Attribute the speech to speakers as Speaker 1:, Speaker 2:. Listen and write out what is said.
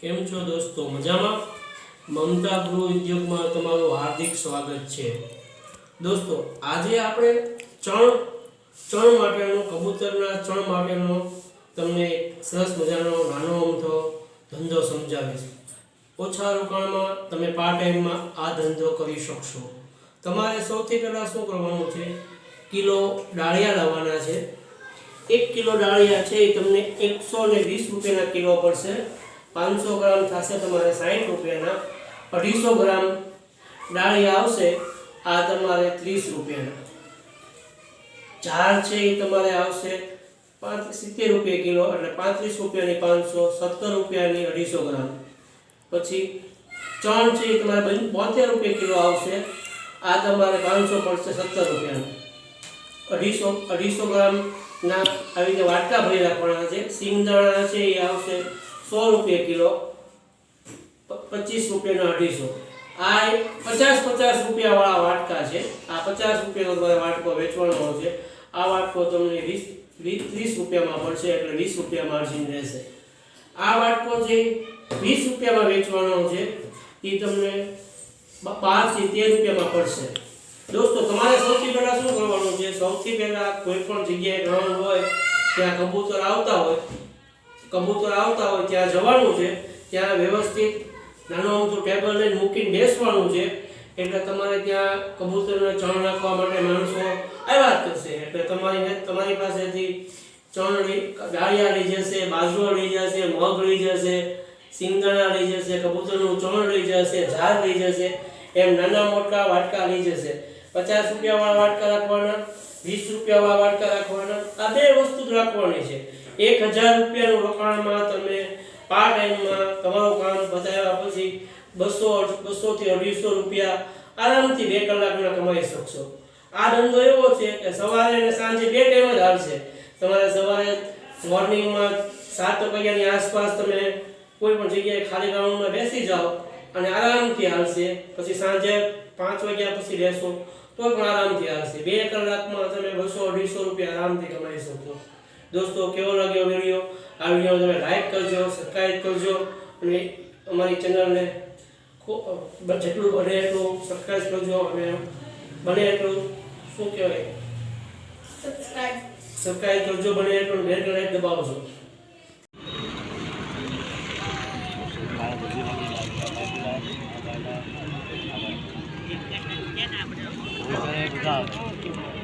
Speaker 1: કેમ છો દોસ્તો? મજામાં? મમતા ગૃહ ઉદ્યોગમાં તમારું હાર્દિક સ્વાગત છે. દોસ્તો, આજે આપણે ચણ ચણ માટેનો, કબૂતરના ચણ માટેનો તમને સરસ મજાનો નાનો અમથો ધંધો સમજાવીશ. ઓછા રોકાણમાં તમે પાર્ટ ટાઈમમાં આ ધંધો કરી શકશો. તમારે સૌથી પહેલાં શું કરવાનું છે? કિલો ડાળિયા લાવવાના છે. એક કિલો ડાળિયા છે એ તમને એકસો ને વીસ રૂપિયાના કિલો પડશે. પાંચસો ગ્રામ થશે તમારે સાઠ રૂપિયાના. અઢીસો ગ્રામ ડાળી આવશે, આ તમારે ત્રીસ રૂપિયાના. ચાર છે એ તમારે આવશે પાંચ સિત્તેર રૂપિયા કિલો, એટલે પાંત્રીસ રૂપિયાની પાંચસો, સત્તર રૂપિયાની અઢીસો ગ્રામ. પછી ચણ છે એ તમારે બોતેર રૂપિયા કિલો આવશે, આ તમારે પાંચસો પડશે સત્તર રૂપિયાનું. અઢીસો અઢીસો ગ્રામના આવી રીતે વાટકા ભરી રાખવાના છે. સિંગદાણા છે એ આવશે સો રૂપિયા કિલો પચીસ રૂપિયાના અઢીસો. આ પચાસ પચાસ રૂપિયાવાળા વાટકા છે. આ પચાસ રૂપિયાનો તમારે વાટકો વેચવાનો છે. આ વાટકો તમને વીસ વીસ, ત્રીસ રૂપિયામાં પડશે એટલે વીસ રૂપિયા માર્જિન રહેશે. આ વાટકો જે વીસ રૂપિયામાં વેચવાનો છે એ તમને બારથી તેર રૂપિયામાં પડશે. દોસ્તો, તમારે સૌથી પહેલાં શું કરવાનું છે? સૌથી પહેલાં કોઈ પણ જગ્યાએ ગ્રાઉન્ડ હોય, ત્યાં કબૂતર આવતા હોય કબૂતર આવતા હોય ત્યાં જવાનું છે, ત્યાં વ્યવસ્થિત નાનું અમથું ટેબલ લઈને મૂકીને બેસવાનું છે, એટલે તમારે ત્યાં કબૂતરને ચણ નાખવા માટે માણસો આવ્યા જ કરશે. એટલે તમારી તમારી પાસેથી ચણ ડાળિયા લઈ જશે, બાજરો લઈ જશે, મગ લઈ જશે સિંગદાણા લઈ જશે, કબૂતરનું ચણ લઈ જશે, ઝાર લઈ જશે, એમ નાના મોટા વાટકા લઈ જશે. પચાસ રૂપિયાવાળા વાટકા રાખવાના, વીસ રૂપિયાવાળા વાટકા રાખવાના, આ બે વસ્તુ જ રાખવાની છે. એક હજાર રૂપિયાનું રોકાણમાં તમે પાર્ટ ટાઈમમાં તમારું કામ બતાવ્યા પછી બસો બસોથી અઢીસો રૂપિયા આરામથી બે કલાકના કમાઈ શકશો. આ ધંધો એવો છે કે સવારે અને સાંજે બે ટાઈમ જ હાલશે. તમારે સવારે મોર્નિંગમાં સાત વાગ્યાની આસપાસ તમે કોઈ પણ જગ્યાએ ખાલી ગ્રાઉન્ડમાં બેસી જાઓ અને આરામથી હાલશે. પછી સાંજે પાંચ વાગ્યા પછી રહેશો તો પણ આરામથી હાલશે. બે કલાકમાં તમે બસો અઢીસો રૂપિયા આરામથી કમાઈ શકશો દોસ્તો કેવો લાગ્યો વીડિયો? આ વીડિયો તમે લાઈક કરજો સબસ્ક્રાઈબ કરજો અને અમારી ચેનલને ખૂબ જેટલું બને એટલું સબસ્ક્રાઈબ કરજો અને બને એટલું શું કહેવાય? સબસ્ક્રાઈબ કરજો બને એટલું બેલ લાઈક દબાવજો
Speaker 2: બધા